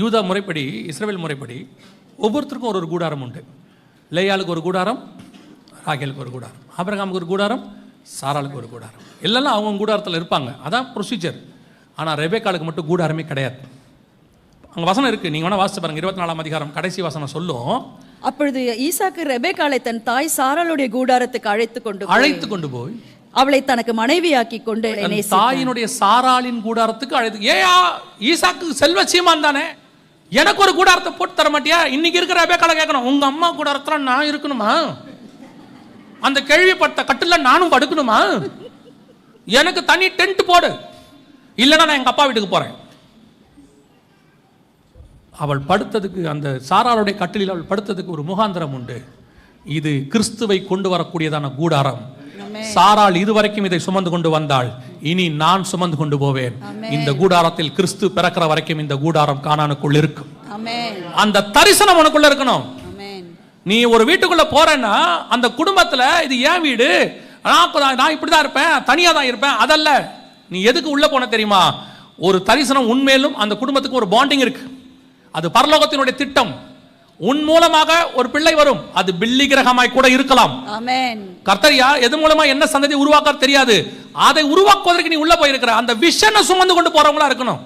யூதா முறைப்படி இஸ்ரவேல் முறைப்படி ஒவ்வொருத்தருக்கும் ஒரு ஒரு கூடாரம் உண்டு. லேயாளுக்கு ஒரு கூடாரம் ராகேலுக்கு ஒரு கூடாரம் ஆபிரகாமுக்கு ஒரு கூடாரம் சாராளுக்கு ஒரு கூடாரம். எல்லாம் அவங்க கூடாரத்தில் இருப்பாங்க. அதான் ப்ரொசீஜர் ஆனால் ரெபேக்காளுக்கு மட்டும் கூடாரமே கிடையாது. அங்கே வசனம் இருக்குது நீங்கள் வேணால் வாசிச்சு பாருங்க. இருபத்தி நாலாம் அதிகாரம் கடைசி வசனம் சொல்லும். அப்பொழுது ஈசாக்கு ரெபேக்காளை தன் தாய் சாராளுடைய கூடாரத்துக்கு அழைத்து கொண்டு அழைத்து கொண்டு போய் அவளை தனக்கு மனைவியாக்கி கொண்டு தாயினுடைய சாராளின் கூடாரத்துக்கு அழைத்து ஏயா ஈசாக்கு செல்வ சீமான் தானே எனக்கு ஒரு கூடாரத்தை போட்டு தர மாட்டியா? இன்னைக்கு இருக்கிற ரெபேக்கால கேட்கணும். உங்க அம்மா கூடாரத்துல நான் இருக்கணுமா? அந்த கேள்விப்பட்ட கட்டுல நானும் படுக்கணுமா? எனக்கு தனி டென்ட் போடு. இல்லைன்னா நான் எங்க அப்பா வீட்டுக்கு போறேன். அவள் படுத்ததுக்கு அந்த சாராளுடைய கட்டிலில் அவள் படுத்ததுக்கு ஒரு முகாந்திரம் உண்டு. இது கிறிஸ்துவை கொண்டு வரக்கூடியதான கூடாரம். சாராள் இதுவரைக்கும் இதை சுமந்து கொண்டு வந்தாள். இனி நான் சுமந்து கொண்டு போவேன். இந்த கூடாரத்தில் கிறிஸ்து பிறக்கிற வரைக்கும் இந்த கூடாரம் கானானுக்குள் இருக்கும். அந்த தரிசனம் உனக்குள்ள இருக்கணும். நீ ஒரு வீட்டுக்குள்ள போறேன்னா அந்த குடும்பத்துல இது ஏன் வீடு. நான் இப்ப- நான் இப்படி தான் இருப்பேன் தனியா தான் இருப்பேன் அதல்ல. நீ எதுக்கு உள்ள போன தெரியுமா? ஒரு தரிசனம் உண்மையிலும் அந்த குடும்பத்துக்கு ஒரு பாண்டிங் இருக்கு. அது பரலோகத்தினுடைய திட்டம். உன் மூலமாக ஒரு பிள்ளை வரும். அது பில்லி கிரகமாய் கூட இருக்கலாம். ஆமென். கர்த்தரியா எது மூலமா என்ன சந்ததி உருவாக்க தெரியாது. அதை உருவாக்குவதற்கு நீ உள்ள போயிருக்கிற. அந்த விஷனை சுமந்து கொண்டு போறவங்களா இருக்கணும்.